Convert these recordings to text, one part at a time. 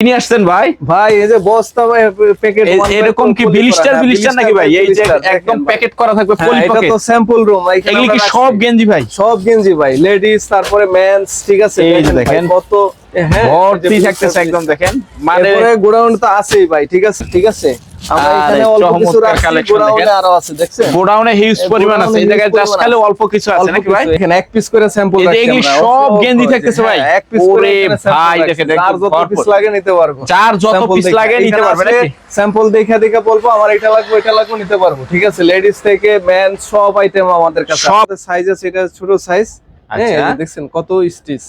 কিনে আসছেন ভাই? ভাই এই যে বস্তা প্যাকেট এরকম কি বিলিস্টার বিলিস্টার নাকি ভাই? এই যে একদম প্যাকেট করা থাকবে হ্যাঁ, এটা তো স্যাম্পল রুম এগুলো কি সব গেঞ্জি ভাই? সব গেঞ্জি ভাই লেডিস তারপরে মেন্স ঠিক আছে? এই যে দেখেন কত হ্যাঁ ভর্তি থাকতেছে একদম দেখেন। মানে গোডাউন তো আছেই ভাই ঠিক আছে ঠিক আছে? আমরা আরে, এখানে অল্প কিছু চমৎকার রাখছি collection গোডাউনে দেখেন। আরও আছে দেখছেন? গোডাউনে হিউজ পরিমাণ আছে। এই জায়গায় জাস্ট খালি অল্প কিছু আছে নাকি ভাই? এখানে এক পিস করে স্যাম্পল এই যে সব গেঞ্জি থাকতেছে ভাই। ওরে ভাই, দেখেন, যার যত পিস লাগে নিতে পারব। যার যত পিস লাগে নিতে পারবে নাকি? স্যাম্পল দেখে দেখে বলব আমার এটা লাগবে এটা লাগবে নিতে পারব ঠিক আছে? লেডিস থেকে মেন সব আইটেম আমাদের কাছে সব। সাইজ আছে এটা ছোট সাইজ হ্যাঁ আচ্ছা। দেখছেন কত স্টিচ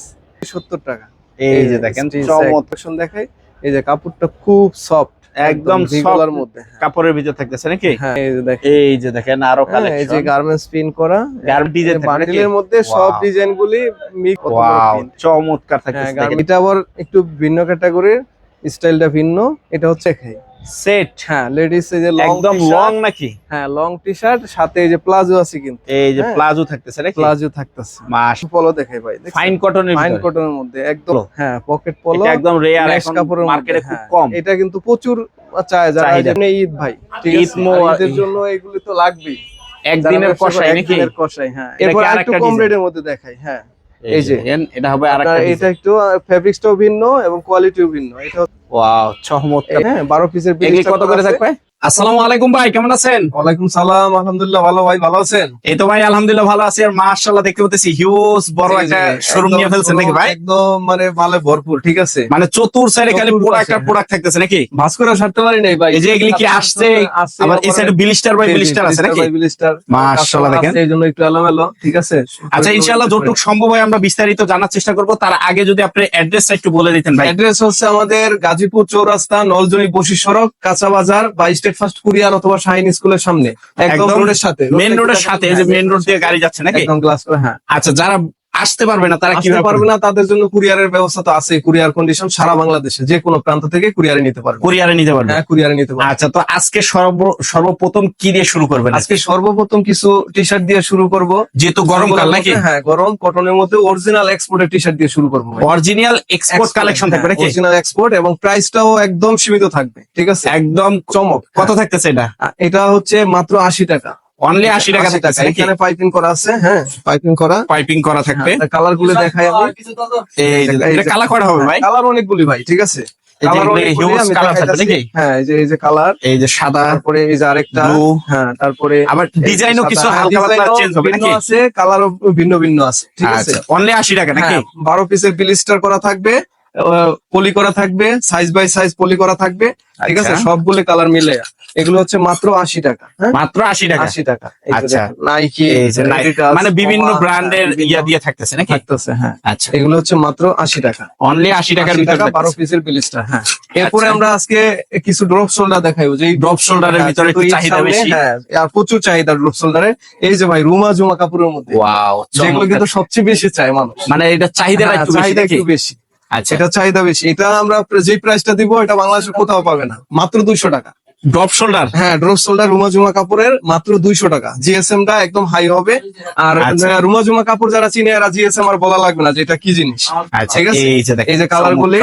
70 টাকা। এই যে দেখেন চমৎকার। দেখাই এই যে কাপড়টা খুব সফট একদম ভিগলার মধ্যে কাপড়ের ভিতরে থাকতেছে নাকি? হ্যাঁ এই যে দেখেন। এই যে দেখেন আরও কালেকশন এই যে গার্মেন্টস পিন করা গার্মেন্ট ডিজাইন বান্ডিলের মধ্যে সব Wow. ডিজাইন গুলি মিক্স ওয়াও চমৎকার থাকতেছে। হ্যাঁ এটা আবার একটু ভিন্ন ক্যাটাগরির স্টাইলটা ভিন্ন এটা হচ্ছে খাই সেট হ্যাঁ লেডিস এই যে লং একদম লং নাকি? হ্যাঁ লং টি শার্ট সাথে এই যে প্লাজো আছে কিন্তু। এই যে হ্যাঁ। প্লাজো থাকতেছে নাকি? প্লাজো থাকতেছে। মাস পলো দেখাই ভাই ফাইন কটনের ফাইন কটনের মধ্যে একদম হ্যাঁ পকেট পলো এটা একদম রেয়ার এখন কাপড়ের মার্কেটে খুব হ্যাঁ। কম। এটা কিন্তু প্রচুর চায় যারা এমনি ঈদ ভাই ঈদ আছে? মো- আর ঈদের জন্য এগুলি তো লাগবেই। একদিনের কষাই নাকি? একদিনের কষাই হ্যাঁ। এরপর আরেকটা কম রেটের মধ্যে দেখাই হ্যাঁ। এই যে। এটা হবে আরেকটা এটা একটু ফেব্রিক্সটাও ভিন্ন এবং কোয়ালিটিও ভিন্ন। এটা ওয়াও চমৎকার। হ্যাঁ বারো পিসের এগুলি কত করে থাকবে? আসসালামু আলাইকুম ভাই কেমন আছেন? ওয়ালাইকুম সালাম আলহামদুলিল্লাহ ভালো ভাই ভালো আছেন? এই তো ভাই আলহামদুলিল্লাহ ভালো আছি। আর মাশাআল্লাহ দেখতে পাচ্ছি হিউজ বড় একটা শোরুম নিয়ে ফেলছেন নাকি ভাই? একদম মানে মালে ভরপুর ঠিক আছে? মানে চতুর সাইডে খালি পুরো একটা। প্রোডাক্ট থাকতেছে নাকি? ভাস করে ছাড়তে পারি নাই ভাই। এই যে এগুলি কি আসছে? আসছে, আবার এই সাইডে বিলিস্টার বাই জি, বিলিস্টার আছে নাকি? blister। মাশাআল্লাহ, দেখেন। এই জন্য একটু এলোমেলো ঠিক আছে? আচ্ছা ইনশাআল্লাহ যতটুকু সম্ভব হয় আমরা বিস্তারিত জানার চেষ্টা করব। তার আগে যদি আপনি অ্যাড্রেসটা একটু বলে দিতেন ভাই। অ্যাড্রেস হচ্ছে আমাদের গাজীপুর চৌরাস্তা নলজনি বসি সড়ক কাঁচা বাজার বা স্টেট ফার্স্ট কুরিয়ার অথবা শাহিন স্কুলের সামনে। একদম একদম রোডের সাথে। মেন রোডের সাথে যে মেন রোড দিয়ে গাড়ি যাচ্ছে নাকি? একদম ক্লাস করে হ্যাঁ। আচ্ছা যারা আসতে পারবে না তারা কীভাবে পারবে না। তাদের জন্য কুরিয়ারের ব্যবস্থা তো আছে কুরিয়ার কন্ডিশন সারা বাংলাদেশে যে কোনো প্রান্ত থেকে কুরিয়ারে নিতে পারবে। কুরিয়ারে নিতে পারবে। হ্যাঁ কুরিয়ারে নিতে পারবে। আচ্ছা তো আজকে সর্ব সর্বপ্রথম কি দিয়ে শুরু করবেন? আজকে সর্বপ্রথম কিছু টি শার্ট দিয়ে শুরু করব। যেহেতু গরমকাল নাকি? হ্যাঁ গরম কটনের মধ্যে অরিজিনাল এক্সপোর্টের টি শার্ট দিয়ে শুরু করব অরিজিনাল এক্সপোর্ট কালেকশন থাকবে নাকি? অরিজিনাল এক্সপোর্ট এবং প্রাইসটাও একদম সীমিত থাকবে ঠিক আছে? একদম চমক। কত থাকতেছে এটা? এটা হচ্ছে মাত্র আশি টাকা। অনলি আশি টাকা থাকতেছে নাকি? এখানে পাইপিং করা আছে হ্যাঁ। পাইপিং করা? পাইপিং করা থাকবে। কালারগুলো দেখাই আমি। এই যে এটা কালা করা হবে ভাই। কালার অনেকগুলি ভাই ঠিক আছে? হ্যাঁ এই যে এই যে কালার এই যে সাদা তারপরে এই যে আরেকটা। হ্যাঁ ভিন্ন ভিন্ন আছে ঠিক আছে? আচ্ছা অনলি আশি টাকা নাকি? হ্যাঁ, বারো পিসের বিলিস্টার করা থাকবে। পলি করা থাকবে সাইজ বাই সাইজ পলি করা থাকবে ঠিক আছে? আচ্ছা। সবগুলো কালার মিলে। এগুলো হচ্ছে মাত্র আশি টাকা হ্যাঁ? মাত্র আশি টাকা? আশি টাকা। আচ্ছা। নাইকি মানে বিভিন্ন ব্র্যান্ডের ইয়া দিয়ে থাকতেছে নাকি? থাকতেছে হ্যাঁ। আচ্ছা। এগুলো হচ্ছে মাত্র আশি টাকা। অনলি আশি টাকার ভিতরে বারো। পিসের বিলিস্টার হ্যাঁ। এরপরে আচ্ছা। আমরা আজকে কিছু ড্রপ শোল্ডার দেখাইবো যে shoulder এর ভিতরে একটু চাহিদা বেশি। হ্যাঁ আর প্রচুর চাহিদা ড্রপ শোল্ডারের এই যে ভাই রুমা জুমা কাপড়ের মধ্যে। ওয়াও যেগুলো কিন্তু সবচেয়ে বেশি চায় মানুষ। মানে এটা চাহিদাটা হ্যাঁ, একটু বেশি। আচ্ছা। এটা চাহিদা বেশি। এটা আমরা যে প্রাইসটা দিব এটা বাংলাদেশে কোথাও পাবে না। মাত্র দুইশো টাকা। ড্রপ শোল্ডার হ্যাঁ ড্রপ শোল্ডার রুমা জুমা কাপড়ের মাত্র দুইশো টাকা। জিএসএম টা একদম হাই হবে। আর আচ্ছা। রুমা জুমা কাপড় যারা চিনে এরা জিএসএম আর বলা লাগবে না যে এটা কি জিনিস। আচ্ছা ঠিক আছে? এই যে দেখেন এই যে কালার গুলি।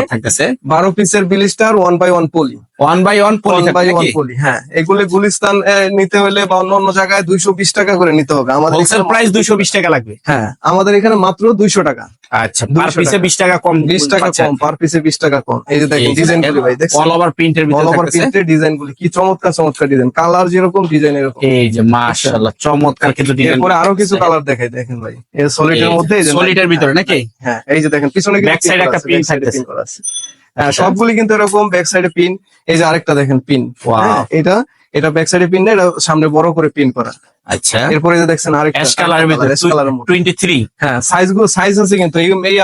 বারো পিসের blister one by one poly one by one poly by one poly হ্যাঁ। এগুলো গুলিস্তান নিতে হলে বা অন্য অন্য জায়গায় দুইশো বিশ টাকা করে নিতে হবে। আমাদের প্রাইস দুইশো বিশ টাকা লাগবে। হ্যাঁ আমাদের এখানে মাত্র দুইশো টাকা। আচ্ছা পার পিসে টাকা। বিশ টাকা কম বিশ টাকা কম পার পিসে বিশ টাকা কম। এই যে দেখেন ডিজাইন গুলি ভাই দেখছেন? অল ওভার প্রিন্টের অল ওভার প্রিন্টের ডিজাইন গুলি কি চমৎকার চমৎকার ডিজাইন কালার যেরকম ডিজাইন এরকম। এই যে মাশাআল্লাহ চমৎকার কিন্তু ডিজাইন এরপরে আরও কিছু কালার দেখাই দেখেন ভাই। এই সলিডের মধ্যে এই যে সলিডের ভিতরে নাকি? হ্যাঁ এই যে দেখেন পিছনে Back side একটা থাকতেছে। পিন করা আছে। হ্যাঁ সবগুলি কিন্তু এরকম ব্যাক সাইডে পিন এই যে আরেকটা দেখেন পিন এটা এটা ব্যাক সাইডে পিন না এটা সামনে বড় করে পিন করা। আচ্ছা। এরপরে যে দেখছেন আরেকটা অ্যাশ কালারের ভিতরে হ্যাঁ সাইজগুলো সাইজ আছে কিন্তু এই এই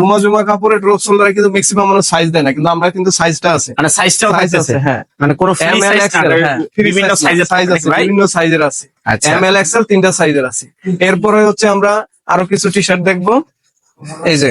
রুমা জুমা কাপড়ের ড্রপ শোল্ডারে কিন্তু ম্যাক্সিমাম মানুষ সাইজ দেয় না কিন্তু আমরা কিন্তু সাইজটা আছে। মানে সাইজটাও সাইজ আছে হ্যাঁ। মানে কোনো ফ্রি সাইজ এক্সেল হ্যাঁ। বিভিন্ন সাইজের সাইজ আছে বিভিন্ন সাইজের আছে। আচ্ছা। এম এল এক্সেল তিনটা সাইজের আছে। এরপরে হচ্ছে আমরা আরও কিছু টি শার্ট দেখব। এই যে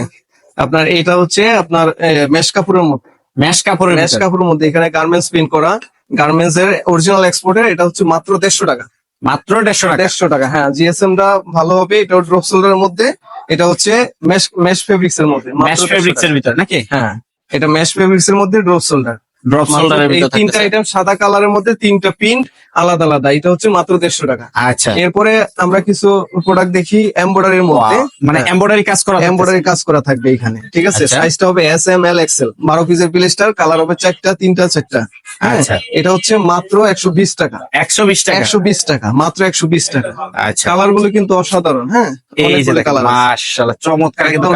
আপনার এটা হচ্ছে আপনার মেশ কাপড়ের মধ্যে ম্যাশ কাপড়ের মেশ। কাপড়ের মধ্যে এখানে গার্মেন্টস প্রিন্ট করা। গার্মেন্টস এর অরিজিনাল এক্সপোর্টের এটা হচ্ছে মাত্র দেড়শো টাকা। মাত্র দেড়শো টাকা। দেড়শো টাকা হ্যাঁ জিএসএম টা ভালো হবে এটা ড্রপ শোল্ডারের মধ্যে এটা হচ্ছে মেশ মেশ ফেব্রিক্স এর মধ্যে মেশ ম্যাশ 150 ফেব্রিক্স এর ভিতর নাকি? হ্যাঁ এটা ম্যাশ ফেব্রিক্স এর মধ্যে ড্রপ শোল্ডার ড্রপ শোল্ডারের এই তিনটা আইটেম সাদা কালারের মধ্যে তিনটা প্রিন্ট আলাদা আলাদা এটা হচ্ছে মাত্র দেড়শো টাকা। আচ্ছা। এরপরে আমরা কিছু প্রোডাক্ট দেখি এমব্রয়ডারির মধ্যে। মানে এমব্রয়ডারি কাজ করা। এমব্রয়ডারি কাজ করা থাকবে এখানে ঠিক আছে? আচ্ছা। সাইজটা হবে এস এম এল এক্সেল বারো পিসের প্লেস্টার কালার হবে চারটা তিনটা চারটা। হ্যাঁ, আচ্ছা। এটা হচ্ছে মাত্র একশো বিশ টাকা। একশো বিশ টাকা? একশো বিশ টাকা মাত্র একশো বিশ টাকা। আচ্ছা। কালারগুলো কিন্তু অসাধারণ হ্যাঁ? এই যে কালার মাশাআল্লাহ চমৎকার একদম।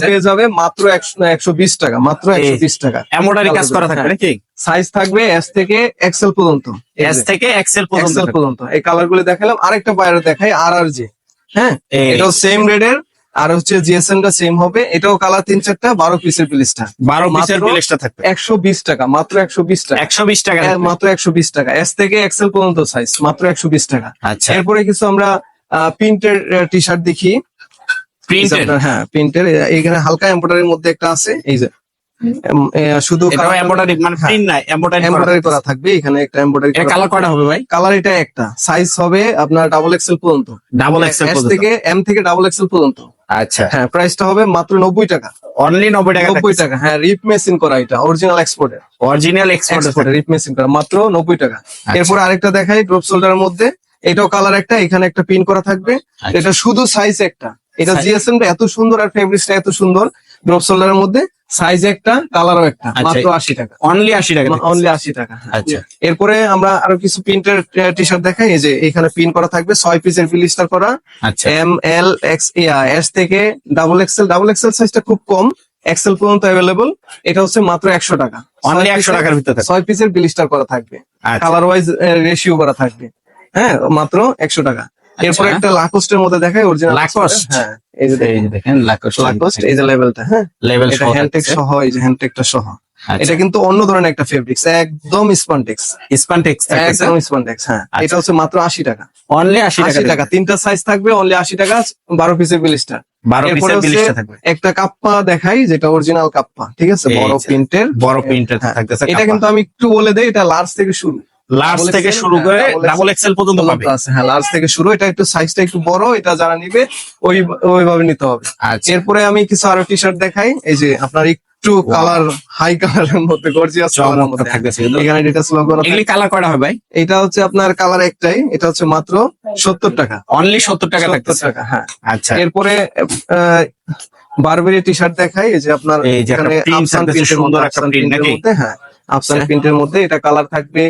পেয়ে যাবে মাত্র একশো একশো বিশ টাকা মাত্র একশো বিশ টাকা। এমব্রয়ডারি কাজ করা থাকবে হ্যাঁ। নাকি? সাইজ থাকবে এস থেকে এক্সেল পর্যন্ত। এস থেকে এক্সেল পর্যন্ত এক্সেল পর্যন্ত। এই কালারগুলো দেখালাম। আরেকটা বাইরে দেখাই আর আর জি হ্যাঁ? এটাও সেম রেডের আর হচ্ছে জিএসএম টা সেম হবে। এটাও কালার তিন চারটা বারো পিসের প্লেসটা বারো পিসের প্লেসটা থাকবে। একশো বিশ টাকা মাত্র একশো বিশ টাকা। একশো বিশ টাকা হ্যাঁ, মাত্র একশো বিশ টাকা। এস থেকে এক্সেল পর্যন্ত সাইজ মাত্র একশো বিশ টাকা। আচ্ছা। এরপরে কিছু আমরা প্রিন্টের টি শার্ট দেখি। প্রিন্টেড আপনার, হ্যাঁ প্রিন্টের এখানে হালকা এম্ব্রয়ডারির মধ্যে একটা আছে এই যে। শুধু এমব্রয়ডারি মানে। প্রিন্ট নাই এমব্রয়ডারি করা থাকবে এখানে একটা এম্ব্রয়ডারি কালার কয়টা হবে ভাই? কালার এটা একটা সাইজ হবে আপনার ডাবল এক্সেল পর্যন্ত। ডাবল এক্সেল থেকে এম থেকে ডাবল এক্সেল পর্যন্ত। আচ্ছা। হ্যাঁ প্রাইসটা হবে মাত্র নব্বই টাকা। অনলি নব্বই টাকা নব্বই টাকা হ্যাঁ রিপ মেশিন করা এটা অরিজিনাল এক্সপোর্টের অরিজিনাল এক্সপোর্ট এক্সপোর্টের রিপ মেশিন করা মাত্র নব্বই টাকা। আচ্ছা। এরপর আরেকটা দেখাই ড্রপ শোল্ডারের মধ্যে। এটাও কালার একটা এখানে একটা পিন করা থাকবে। আচ্ছা। এটা শুধু সাইজ একটা। এটা জিএসএম টা এত সুন্দর আর ফেব্রিক্সটা এত সুন্দর ড্রপ শোল্ডারের মধ্যে। সাইজ একটা কালারও একটা আচ্ছা। মাত্র আশি টাকা। অনলি আশি টাকা অনলি আশি টাকা হ্যাঁ। আচ্ছা। এরপরে আমরা আরও কিছু প্রিন্টের টি শার্ট দেখাই এই যে এখানে পিন করা থাকবে ছয় পিসের ফিলিস্টার করা। এম এল এক্স এস থেকে ডাবল এক্সেল ডাবল এক্সেল সাইজটা খুব কম এক্সেল পর্যন্ত অ্যাভেলেবল এটা হচ্ছে মাত্র একশো টাকা। অনলি একশো টাকার ভিতরে ছয় পিসের বিলিস্টার করা থাকবে। কালার ওয়াইজ রেশিও করা থাকবে। হ্যাঁ মাত্র একশো টাকা। এরপর আচ্ছা। একটা লাকোস্টের মধ্যে দেখাই অরিজিনাল Lacoste? হ্যাঁ এই যে দেখেন। লাকোস্ট লাকোস্ট এই যে লেভেলটা হ্যাঁ? লেভেল এটা হ্যান্ডটেক সহ এই যে হ্যান্ডটেকটা সহ। আচ্ছা। এটা কিন্তু অন্য ধরনের একটা ফেব্রিক্স একদম স্পন্টেক্স স্পানটেক্স একদম স্পন্টেক্স হ্যাঁ। আচ্ছা। এটা হচ্ছে মাত্র আশি টাকা। অনলি আশি টাকা টাকা তিনটা সাইজ থাকবে অনলি আশি টাকা বারো পিসের বিলিস্টার এরপরে একটা কাপ্পা দেখাই যেটা অরিজিনাল কাপ্পা ঠিক আছে? বড় প্রিন্টের বড় প্রিন্টার হ্যাঁ, থাকতেছে এটা কিন্তু আমি একটু বলে দেই এটা লার্জ থেকে শুরু। লার্জ থেকে শুরু হ্যাঁ, করে ডাবল এক্সেল পর্যন্ত পাবে। আছে হ্যাঁ লার্জ থেকে শুরু এটা একটু সাইজটা একটু বড় এটা যারা নিবে ওই ওইভাবে নিতে হবে। আচ্ছা। এরপরে আমি কিছু আরও টি শার্ট দেখাই এই যে আপনার একটু কালার হাই কালারের মধ্যে গর্জিয়াস চমৎকার মধ্যে। থাকতেছে। এখানে ডিটেলস লোগো এগুলি কালার কয়টা হবে ভাই। এটা হচ্ছে আপনার কালার একটাই এটা হচ্ছে মাত্র সত্তর টাকা। অনলি সত্তর টাকা 70 থাকতেছে। টাকা হ্যাঁ। আচ্ছা। এরপরে বারবেরি টি শার্ট দেখাই এই যে আপনার এখানে সুন্দর মধ্যে একটা প্রিন্টের নাকি? হ্যাঁ আফসান আচ্ছা। প্রিন্টের মধ্যে এটা কালার থাকবে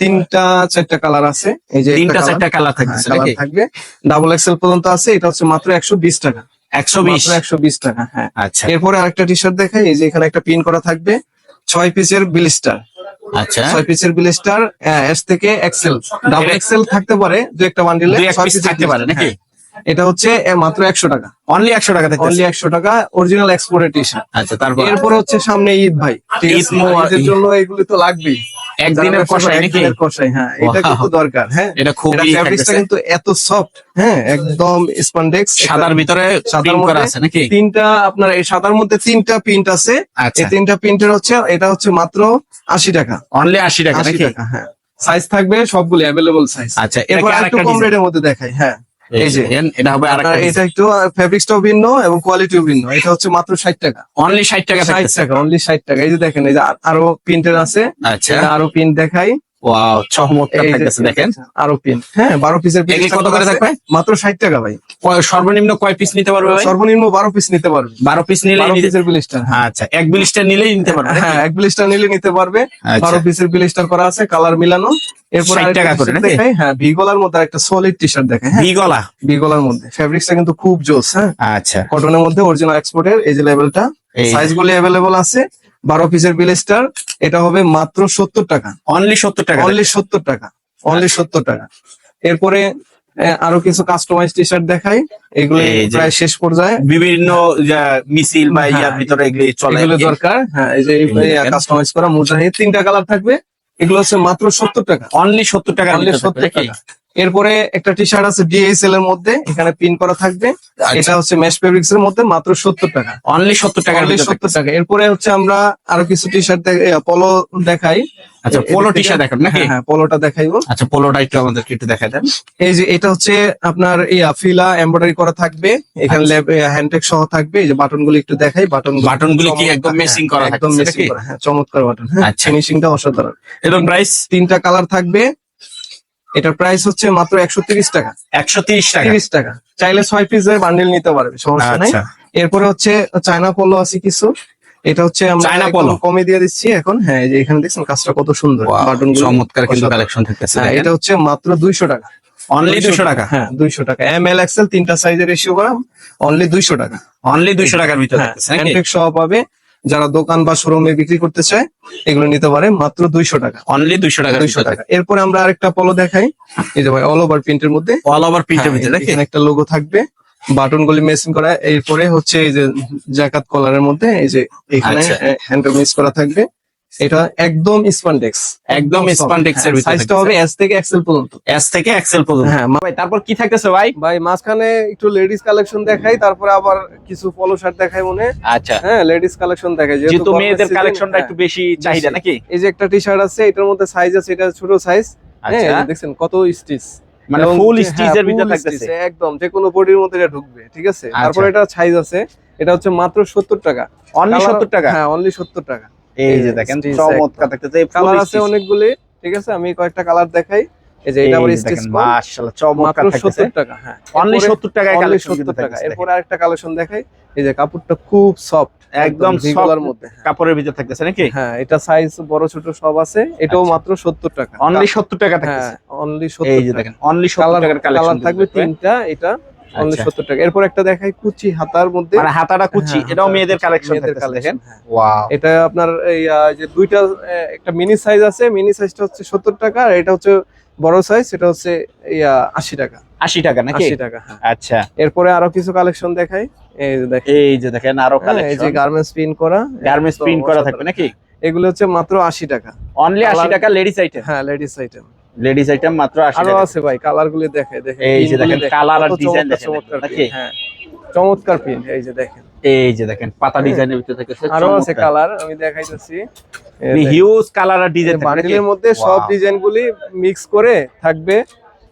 তিনটা চারটা কালার আছে। এই যে তিনটা চারটা কালার থাকবে কালার থাকবে। ডাবল এক্সেল পর্যন্ত আছে এটা হচ্ছে মাত্র একশো বিশ টাকা। একশো বিশ? একশো বিশ টাকা হ্যাঁ। আচ্ছা। এরপরে আরেকটা টি শার্ট দেখাই এই যে এখানে একটা পিন করা থাকবে ছয় পিসের বিলিস্টার আচ্ছা। ছয় পিসের বিলিস্টার এস থেকে এক্সেল ডাবল এক্সেল থাকতে পারে দু একটা বান্ডিলে ছয় পিস থাকতে পারে নাকি? এটা হচ্ছে মাত্র একশো টাকা। অনলি একশো টাকা থাকতেছে অনলি একশো টাকা অরিজিনাল এক্সপোর্টের টি শার্ট আচ্ছা তারপর? এরপর হচ্ছে সামনে ঈদ ভাই। ঈদের জন্য এগুলো তো লাগবেই। একদিনের যারা কষাই একদিনের কষাই হ্যাঁ এটা কিন্তু দরকার হ্যাঁ। এটা কিন্তু এত সফট হ্যাঁ একদম স্পন্ডেক্স সাদার ভিতরে সাদার মধ্যে আছে নাকি? তিনটা আপনার এই সাদার মধ্যে তিনটা প্রিন্ট আছে। আচ্ছা। এই তিনটা প্রিন্টের হচ্ছে এটা হচ্ছে মাত্র আশি টাকা। অনলি আশি টাকা নাকি? হ্যাঁ। সাইজ থাকবে সবগুলো অ্যাভেলেবল সাইজ আচ্ছা এরপর একটু কম রেটের মধ্যে দেখাই হ্যাঁ। এই যে এটা হবে আপনার আরেকটা এটা একটু ফেব্রিক্সটাও ভিন্ন এবং কোয়ালিটিও ভিন্ন। এটা হচ্ছে মাত্র ষাট টাকা। অনলি ষাট টাকা ষাট থাকতেছে। টাকা অনলি ষাট টাকা। এই যে দেখেন এই যে আরও প্রিন্টের আছে। আচ্ছা। আরও প্রিন্ট দেখাই। ওয়াও চমৎকার থাকতেছে দেখেন। আরও প্রিন্ট হ্যাঁ বারো পিসের কত করে থাকবে? মাত্র ষাট টাকা ভাই। সর্বনিম্ন কয় পিস নিতে পারবে সর্বনিম্ন বারো পিস নিতে পারবে। বারো পিস নিলে পিসের বিলিস্টার আচ্ছা এক বিলিশটা নিলেই নিতে পারবে হ্যাঁ এক বিলিস্টার নিলে নিতে পারবে। আচ্ছা। বারো পিসের বিলিস্টার করা আছে কালার মিলানো। এরপর 60 টাকা করে দেখাই। হ্যাঁ ভিগোলার মধ্যে একটা সলিড টি শার্ট দেখে হ্যাঁ। ভি গলা মধ্যে। ফেব্রিক্সটা কিন্তু খুব জোস হ্যাঁ। আচ্ছা। কটনের মধ্যে অরিজিনাল এক্সপোর্টের এই যে লেভেলটা সাইজ গুলি অ্যাভেলেবল আছে। বারো পিসের বিলিস্টার এটা হবে মাত্র সত্তর টাকা। অনলি সত্তর টাকা। অনলি সত্তর টাকা। অনলি সত্তর টাকা। এরপরে আরও কিছু কাস্টমাইজ টি শার্ট দেখাই। এগুলো প্রায় শেষ পর্যায়ে। বিভিন্ন মিছিল বা ইয়ার হ্যাঁ, ভিতরে এগুলি চলে। এগুলো দরকার। হ্যাঁ এই যে কাস্টমাইজ করা মুজাহিদ তিনটা কালার থাকবে। এগুলো হচ্ছে মাত্র সত্তর টাকা। অনলি সত্তর টাকা অনলি সত্তর টাকা। এরপরে একটা টি শার্ট আছে ডিএসএল এর মধ্যে এখানে পিন করা থাকবে। এটা হচ্ছে মেশ ফেব্রিক্স এর মধ্যে মাত্র সত্তর টাকা। অনলি সত্তর টাকা সত্তর টাকা। এরপরে হচ্ছে আমরা আরও কিছু টি শার্ট পলো দেখাই। আচ্ছা পোলো টি শার্ট নাকি? হ্যাঁ, হ্যাঁ পোলোটা দেখাইবো। আচ্ছা পোলোটা একটু আমাদেরকে একটু দেখা দেন। এই যে এটা হচ্ছে আপনার ইয়া ফিলা এমব্রয়ডারি করা থাকবে। এখানে হ্যান্ডটেক সহ থাকবে। এই যে বাটনগুলো একটু দেখাই। বাটন বাটনগুলি কি একদম meshing করা একদম মেসিং করা হ্যাঁ চমৎকার বাটন হ্যাঁ আচ্ছা। ফিনিশিংটা অসাধারণ। এরকম প্রাইস তিনটা কালার থাকবে। এটার প্রাইস হচ্ছে মাত্র একশো তিরিশ টাকা। একশো তিরিশ টাকা। তিরিশ টাকা। চাইলে ছয় পিসের বান্ডেল নিতে পারবে সমস্যা নাই। আচ্ছা। এরপরে হচ্ছে চায়না পলো আছে কিছু। এটা হচ্ছে আমরা চায়না পলো? কমে দিয়ে দিচ্ছি এখন। হ্যাঁ এই যে এখানে দেখছেন কাজটা কত সুন্দর। বাটন চমৎকার কিন্তু কালেকশন থাকতেছে হ্যাঁ এটা হচ্ছে মাত্র দুইশো টাকা। অনলি দুশো টাকা। হ্যাঁ দুইশো টাকা। এম এল এক্সেল তিনটা সাইজের রেশিও করা অনলি দুইশো টাকা। অনলি দুইশো টাকার ভিতরে হ্যাঁ সহ পাবে। যারা দোকান বা শোরুমে বিক্রি করতে চায় এগুলো নিতে পারে মাত্র দুইশো টাকা। অনলি দুইশো টাকা দুইশো টাকা। এরপরে আমরা আরেকটা পলো দেখাই। এই যে ভাই অল ওভার প্রিন্টের মধ্যে। অল ওভার প্রিন্টের মধ্যে ভিতরে এখানে একটা লোগো থাকবে। বাটন গুলি মেশিন করা। এরপরে হচ্ছে এই যে জাকাত কলারের মধ্যে এই যে এখানে হ্যান্ড হ্যান্ডেল মিস করা থাকবে। এটা একদম স্পান্ডেক্স একদম এর ভিতরে সাইজটা হবে এস থেকে এক্সেল পর্যন্ত। এস থেকে এক্সেল পর্যন্ত। হ্যাঁ ভাই তারপর কি থাকতেছে ভাই? ভাই মাঝখানে একটু লেডিস কালেকশন দেখাই তারপরে আবার কিছু পলো শার্ট দেখাই মনে। আচ্ছা। হ্যাঁ লেডিস কালেকশন দেখাই যেহেতু মেয়েদের কালেকশনটা হ্যাঁ। একটু বেশি চাহিদা নাকি? এই যে একটা টি শার্ট আছে এটার মধ্যে সাইজ আছে এটা ছোট সাইজ হ্যাঁ আচ্ছা। দেখছেন কত স্টিচ মানে ফুল স্টিচের ভিতরে থাকতেছে। একদম যে কোনো বডির মধ্যে এটা ঢুকবে ঠিক আছে? আচ্ছা। তারপরে এটা সাইজ আছে এটা হচ্ছে মাত্র সত্তর টাকা। অনলি Colour- সত্তর টাকা? হ্যাঁ অনলি সত্তর টাকা। এই যে দেখেন চমৎকার থাকতেছে কালার আছে অনেকগুলি ঠিক আছে? আমি কয়েকটা কালার দেখাই। এই যে এটা আবার স্টিচ মাশাআল্লাহ চমৎকার মাত্র থাকতেছে। টাকা হ্যাঁ। অনলি টাকায় কালেকশন 70 টাকা। এরপরে আরেকটা কালেকশন দেখাই। এই যে কাপড়টা খুব সফট একদম ভিগোলার মধ্যে হ্যাঁ। কাপড়ের ভিতরে থাকতেছে নাকি? হ্যাঁ এটা সাইজ বড় ছোট সব আছে। এটাও আচ্ছা। মাত্র সত্তর টাকা। অনলি সত্তর টাকা হ্যাঁ থাকতেছে। অনলি এই সত্তর যে দেখেন অনলি সত্তর কালার টাকার কালেকশন থাকবে তিনটা এটা অনলি আচ্ছা। সত্তর টাকা। এরপর একটা দেখাই কুচি হাতার মধ্যে। মানে হাতাটা কুচি হ্যাঁ, এটাও মেয়েদের কালেকশন মেয়েদের থাকতেছে দেখেন। হ্যাঁ। ওয়াও এটা আপনার এই যে দুইটা একটা মিনি সাইজ আছে মিনি সাইজটা হচ্ছে সত্তর টাকা আর এটা হচ্ছে বড় সাইজ এটা হচ্ছে আশি টাকা। আশি টাকা নাকি? আশি টাকা হ্যাঁ। আচ্ছা। এরপরে আরও কিছু কালেকশন দেখাই। এই যে দেখেন। এই যে দেখেন আরও এই যে কালেকশন গার্মেন্টস প্রিন্ট করা গার্মেন্টস প্রিন্ট করা থাকবে নাকি? এগুলো হচ্ছে মাত্র আশি টাকা। অনলি আশি টাকা লেডিস আইটেম হ্যাঁ লেডিস আইটেম লেডিস আইটেম মাত্র আশি আরও টাকা। আছে ভাই কালার গুলি দেখে দেখে এই যে দেখেন, colour আর চমৎকার দেখেন নাকি? হ্যাঁ। চমৎকার প্রিন্ট এই যে দেখেন। এই যে দেখেন পাতা ডিজাইনের ভিতরে থাকতেছে আরও আছে কালার আমি দেখাইতেছি। হিউজ কালার আর ডিজাইন বান্ডিলের মধ্যে সব Wow. ডিজাইন গুলি মিক্স করে থাকবে।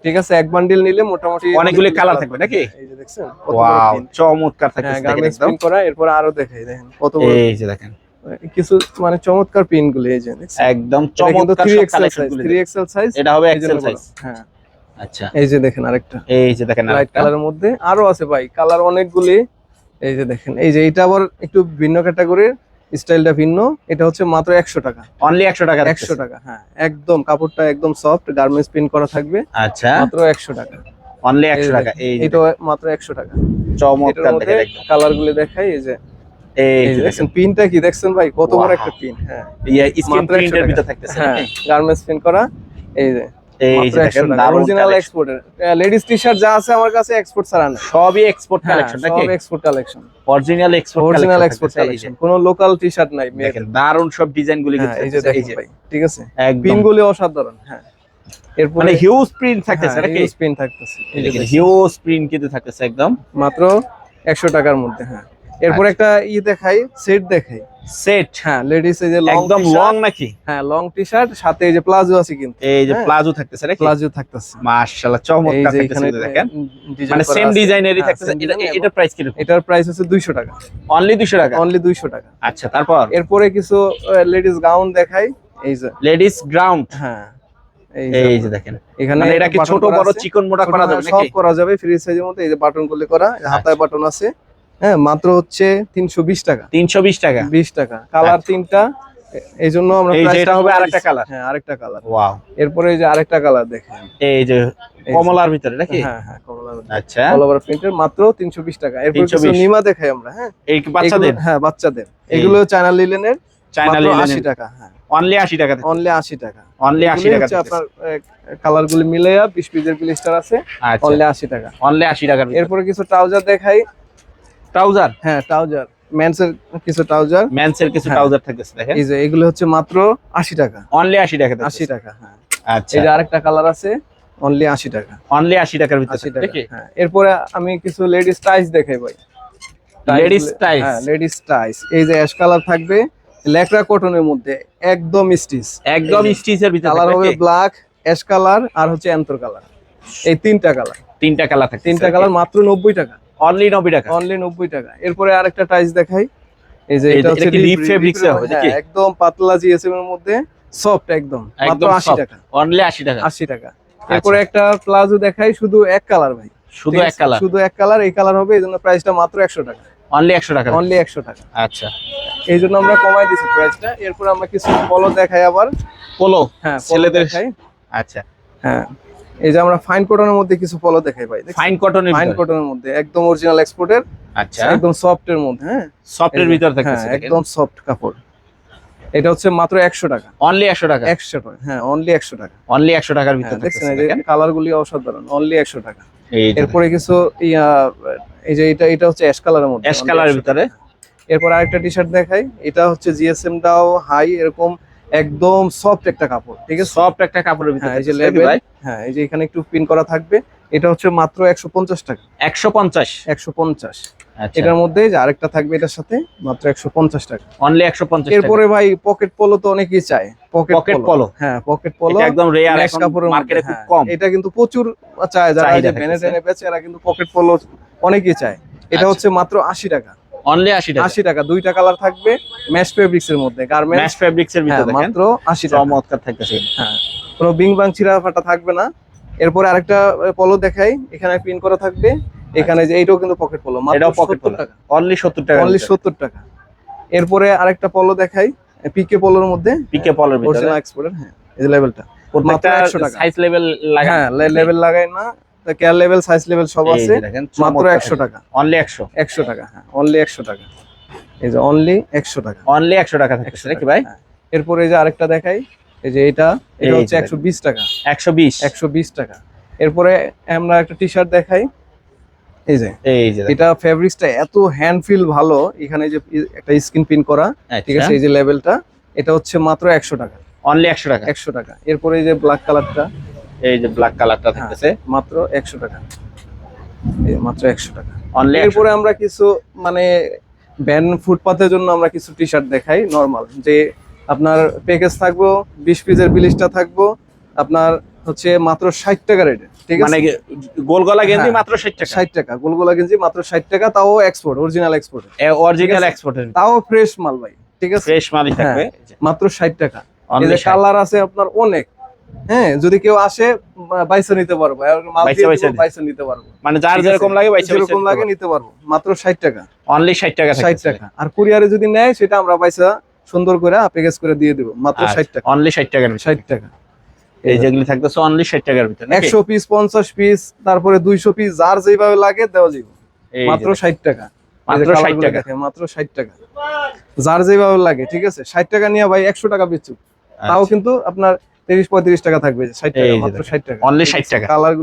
ঠিক আছে এক বান্ডিল নিলে মোটামুটি অনেকগুলি কালার থাকবে নাকি? এই যে দেখছেন ওয়াও চমৎকার হ্যাঁ থাকতেছে দেখেন একদম। করা এরপর আরও দেখাই দেখেন কত এই যে দেখেন। কিছু মানে চমৎকার প্রিন্ট গুলি এই যে একদম চমৎকার 3 সব এক্সেল সাইজগুলো 3 এক্সেল সাইজ এটা হবে এক্সেল সাইজ হ্যাঁ। আচ্ছা। এই যে দেখেন আরেকটা। এই যে দেখেন লাইট কালারের মধ্যে আরও আছে ভাই কালার অনেকগুলি। এই যে দেখেন এই যে এটা আবার একটু ভিন্ন ক্যাটাগরির স্টাইলটা ভিন্ন। এটা হচ্ছে মাত্র একশো টাকা। অনলি একশো টাকা একশো টাকা হ্যাঁ। একদম কাপড়টা একদম সফট গার্মেন্টস প্রিন্ট করা থাকবে। আচ্ছা। মাত্র একশো টাকা। অনলি একশো টাকা। এই এটা মাত্র একশো টাকা। চমৎকার দেখেন কালার গুলি দেখাই এই যে এই দেখেন। পিনটা কি? দেখছেন ভাই? কত বড় একটা পিন হ্যাঁ। ইয়ে স্ক্রিন প্রিন্টের ভিতরে থাকতেছে হ্যাঁ গার্মেন্টস প্রিন্ট করা এই যে। এই যে দেখেন দারুণ অরিজিনাল। এক্সপোর্টের লেডিস যা আছে আমার কাছে এক্সপোর্ট ছাড়া না সবই এক্সপোর্ট কালেকশন নাকি? সব export collection original export original export collection কোনো লোকাল নাই। দেখেন দারুণ সব ডিজাইন গুলি হ্যাঁ, এই যে দেখেন ভাই ঠিক আছে? পিন গুলি অসাধারণ হ্যাঁ। এরপরে মানে হিউজ প্রিন্ট থাকতেছে নাকি? থাকতেছে। এই যে দেখেন, হিউজ প্রিন্ট কিন্তু থাকতেছে একদম। মাত্র একশো টাকার মধ্যে হ্যাঁ। এরপর আচ্ছা। একটা ই দেখাই সেট দেখাই। সেট হ্যাঁ লেডিস এই যে লং একদম লং নাকি? হ্যাঁ লং টি শার্ট সাথে এই যে প্লাজো আছে কিন্তু। এই যে হ্যাঁ। প্লাজো থাকতেছে নাকি? প্লাজো থাকতেছে। মাশাআল্লাহ চমৎকার থাকতেছে দেখেন। মানে সেম ডিজাইনেরই হ্যাঁ, থাকতেছে। এটা এটার প্রাইস কীরকম? এটার প্রাইস হচ্ছে দুইশো টাকা। অনলি 200 টাকা? অনলি দুইশো টাকা। আচ্ছা তারপর? এরপরে কিছু লেডিস গাউন দেখাই। এই যে। লেডিস গ্রাউন্ড হ্যাঁ এই যে। দেখেন। এখানে মানে এটা কি ছোট বড় চিকন মোটা করা যাবে সব করা যাবে ফ্রি সাইজের মধ্যে। এই যে বাটন গুলি করা হাতায় বাটন আছে। হ্যাঁ মাত্র হচ্ছে তিনশো বিশ টাকা। 320 টাকা। বিশ টাকা। কালার তিনটা এ- এই জন্য আমরা এটা হবে আরেকটা colour। হ্যাঁ আরেকটা কালার ওয়াও এরপরে এই যে আরেকটা কালার দেখেন। এই যে কমলার ভিতরে নাকি? হ্যাঁ হ্যাঁ কমলা আচ্ছা। অল ওভার প্রিন্টের মাত্র তিনশো বিশ টাকা। এরপর কিছু নিমা দেখাই আমরা হ্যাঁ? এই বাচ্চাদের? হ্যাঁ বাচ্চাদের। এগুলো চায়না লিলেনের চায়না মাত্র লিলেন আশি টাকা হ্যাঁ। অনলি 80 টাকা অনলি আশি টাকা। অনলি 80 টাকা আপনার কালার গুলি মিলে বিশ পিসের প্লিস্টার আছে। আচ্ছা। অনলি আশি টাকা। অনলি 80 টাকার এরপরে কিছু ট্রাউজার দেখাই। ট্রাউজার? হ্যাঁ ট্রাউজার। মেন্স কিছু ট্রাউজার। মেন্স কিছু হ্যাঁ। ট্রাউজার থাকতেছে দেখেন। এই যে এগুলো হচ্ছে মাত্র আশি টাকা। অনলি 80 টাকা আশি টাকা হ্যাঁ। আচ্ছা। এই যে আরেকটা কালার আছে অনলি আশি টাকা। অনলি আশি টাকার ভিতরে দেখি। হ্যাঁ। এরপরে আমি কিছু লেডিস টাইস দেখাই ভাই। Ladies ties? হ্যাঁ লেডিস টাইস এই যে অ্যাশ কালার থাকবে ল্যাকড়া কটনের মধ্যে একদম স্টিচ একদম স্টিচের ভিতরে কালার হবে ব্ল্যাক অ্যাশ কালার আর হচ্ছে অ্যান্থর কালার এই তিনটা কালার তিনটা কালার থাকে তিনটা কালার মাত্র নব্বই টাকা। অনলি নব্বই টাকা। অনলি নব্বই টাকা। এরপরে আরেকটা টাইস দেখাই। এই যে এটা হচ্ছে এ রিপের- হবে হ্যাঁ, একদম পাতলা জিএসএম এর মধ্যে সফট একদম মাত্র একদম আশি soft। টাকা। অনলি আশি টাকা। আশি টাকা। এরপরে একটা প্লাজো দেখাই শুধু এক কালার ভাই। শুধু এক কালার শুধু এক কালার এই কালার হবে এই জন্য প্রাইসটা মাত্র একশো টাকা। অনলি একশো টাকা। অনলি একশো টাকা। আচ্ছা। এই জন্য আমরা কমাই দিচ্ছি প্রাইসটা এরপর আমরা কিছু পলো দেখাই আবার। পোলো হ্যাঁ ছেলেদের দেখাই। আচ্ছা। হ্যাঁ। এই যে আমরা ফাইন কটনের মধ্যে কিছু পলো দেখাই ভাই ফাইন কটনের ফাইন কটনের মধ্যে একদম অরিজিনাল এক্সপোর্টের আচ্ছা। একদম সফট এর মধ্যে হ্যাঁ? সফটের এই যে, ভিতরে হ্যাঁ, একদম সফট কাপড়। এটা হচ্ছে মাত্র একশো টাকা। অনলি একশো টাকা? একশো টাকা হ্যাঁ অনলি একশো টাকা। অনলি একশো টাকার হ্যাঁ, ভিতরে দেখছেন এই যে দেখেন। কালার গুলি অসাধারণ অনলি একশো টাকা। এরপরে কিছু এই যে এটা এটা হচ্ছে অ্যাশ কালারের মধ্যে অ্যাশ কালারের ভিতরে। এরপর আরেকটা টি শার্ট দেখাই এটা হচ্ছে জিএসএম টাও হাই এরকম একদম সফট একটা কাপড় ঠিক আছে? সফট একটা কাপড়ের ভিতরে হ্যাঁ এই যে লেবেল ভাই? হ্যাঁ এই যে এখানে একটু পিন করা থাকবে। এটা হচ্ছে মাত্র একশো পঞ্চাশ টাকা। একশো পঞ্চাশ? একশো পঞ্চাশ। আচ্ছা। এটার মধ্যে যে আরেকটা থাকবে এটার সাথে মাত্র একশো পঞ্চাশ টাকা। অনলি একশো পঞ্চাশ এরপরে ভাই পকেট পোলো তো অনেকেই চায়। পকেট Pocket পলো হ্যাঁ পকেট পলো এটা একদম রেয়ার এখন মার্কেটে খুব হ্যাঁ। কম। এটা কিন্তু প্রচুর চায় যারা এই যে। বেচে এরা কিন্তু পকেট পোলো অনেকেই চায়। এটা আচ্ছা। হচ্ছে মাত্র আশি টাকা। অনলি আশি টাকা। আশি টাকা দুইটা কালার থাকবে ম্যাশ ফেব্রিক্স এর মধ্যে গার্মেন্টস ম্যাশ ফেব্রিক্স এর ভিতরে দেখেন। মাত্র আশি টাকা। চমৎকার থাকতেছে। হ্যাঁ কোনো বিং বাং ছিঁড়া ফাটা থাকবে না। এরপরে আরেকটা পলো দেখাই। এখানে পিন করা থাকবে। এখানে যে এইটাও কিন্তু পকেট পলো মাত্র এটাও পকেট 70 টাকা। অনলি সত্তর টাকা অনলি সত্তর টাকা। এরপরে আরেকটা পলো দেখাই পিকে পলোর মধ্যে। পিকে পলের ভিতরে। অরিজিনাল এক্সপোর্টের হ্যাঁ এই লেভেলটা প্রত্যেকটা 100 টাকা। সাইজ লেভেল লাগা হ্যাঁ লেভেল লাগাই না। কেয়ার লেভেল সাইজ লেভেল সব আছে। মাত্র একশো টাকা। অনলি একশো। একশো টাকা হ্যাঁ অনলি একশো টাকা। এই যে অনলি একশো টাকা। অনলি একশো টাকা থাকতেছে নাকি ভাই? হ্যাঁ। এরপরে এই যে আরেকটা দেখাই এই যে এটা এটা হচ্ছে একশো বিশ টাকা। একশো বিশ। একশো বিশ টাকা। এরপরে আমরা একটা টি শার্ট দেখাই। এই যে এই যে এটা ফেব্রিক্সটা এত হ্যান্ড ফিল ভালো। এখানে যে একটা স্ক্রিন পিন করা। ঠিক আচ্ছা। আছে এই যে লেভেলটা এটা হচ্ছে মাত্র একশো টাকা। অনলি একশো টাকা। একশো টাকা। এরপরে এই যে ব্ল্যাক কালারটা এই যে ব্ল্যাক কালারটা হ্যাঁ। থাকতেছে। মাত্র একশো টাকা। এই মাত্র একশো টাকা। অনলি এরপরে আমরা কিছু মানে ব্যান ফুটপাথের জন্য আমরা কিছু টি শার্ট দেখাই নর্মাল যে আপনার প্যাকেজ থাকব বিশ পিসের বিলিশটা থাকব আপনার হচ্ছে মাত্র ষাট টাকা রেটে ঠিক মানে আছে গোল গলা গেঞ্জি হ্যাঁ। মাত্র ষাট টাকা? ষাট টাকা গোলগোলা গেঞ্জি মাত্র ষাট টাকা তাও export original export original export তাও ফ্রেশ মাল ভাই ঠিক আছে? ফ্রেশ মালই থাকবে মাত্র ষাট টাকা। কালার আছে আপনার অনেক হ্যাঁ যদি কেউ আসে বাইসে নিতে পারব। বাইসে নিতে। পারব। মানে যার যেরকম লাগে যেরকম লাগে নিতে পারব। মাত্র ষাট টাকা। অনলি ষাট টাকা ষাট টাকা। আর কুরিয়ারে যদি নেয় সেটা আমরা পয়সা সুন্দর করে প্যাকেজ করে দিয়ে দেবো। মাত্র ষাট টাকা। অনলি ষাট ভিতরে। ষাট টাকা। এই যেগুলি থাকতেছে অনলি ষাট টাকার ভিতরে একশো পিস পঞ্চাশ পিস তারপরে দুইশো পিস যার যেভাবে লাগে দেওয়া যাবে মাত্র ষাট টাকা। মাত্র এই যে 60 colourগুলো টাকা। মাত্র ষাট টাকা। যার যেভাবে লাগে ঠিক আছে? ষাট টাকা নিয়ে ভাই একশো টাকা বেচুক। তাও আচ্ছা। কিন্তু আপনার তিরিশ পঁয়ত্রিশ টাকা থাকবে ষাট টাকা মাত্র ষাট টাকা। Only 60 টাকা। কালার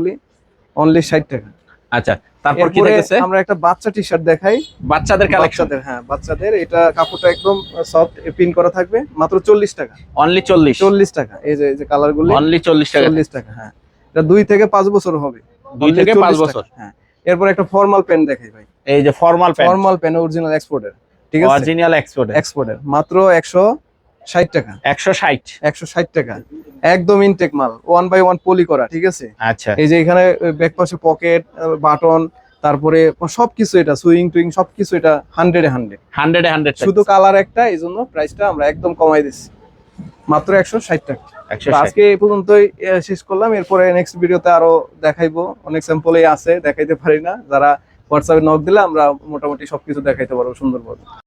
অনলি ষাট টাকা। আচ্ছা তারপর কি এরপরে আমরা একটা বাচ্চা টি শার্ট দেখাই। বাচ্চাদের বাচ্চাদের হ্যাঁ বাচ্চাদের। এটা কাপড়টা একদম সফট পিন করা থাকবে মাত্র চল্লিশ টাকা। অনলি চল্লিশ? চল্লিশ টাকা। এই যে এই যে কালার গুলি অনলি চল্লিশ টাকা। চল্লিশ টাকা হ্যাঁ। এটা দুই থেকে পাঁচ বছর হবে। দুই থেকে পাঁচ বছর? হ্যাঁ। এরপর একটা ফর্মাল প্যান্ট দেখাই ভাই। এই যে formal pant formal pant original এক্সপোর্টের ঠিক আছে? অরিজিনাল এক্সপোর্ট এক্সপোর্টের মাত্র একশো ষাট টাকা। একশো ষাট। একশো ষাট টাকা। একদম ইনটেক মাল। ওয়ান বাই ওয়ান পলি করা ঠিক আছে? আচ্ছা। এই যে এখানে ব্যাক পাশে পকেট বাটন তারপরে সবকিছু এটা সুইং টুইং সবকিছু এটা হান্ড্রেড হান্ড্রেড হান্ড্রেড হান্ড্রেড শুধু কালার একটা এই জন্য প্রাইসটা আমরা একদম কমাই দিচ্ছি। মাত্র একশো ষাট টাকা। আজকে এই পর্যন্তই শেষ করলাম। এরপরে নেক্সট ভিডিওতে আরও দেখাইবো। অনেক স্যাম্পলই আছে দেখাইতে পারি না। যারা হোয়াটসঅ্যাপে নক দিলে আমরা মোটামুটি সবকিছু দেখাইতে পারব সুন্দরভাবে।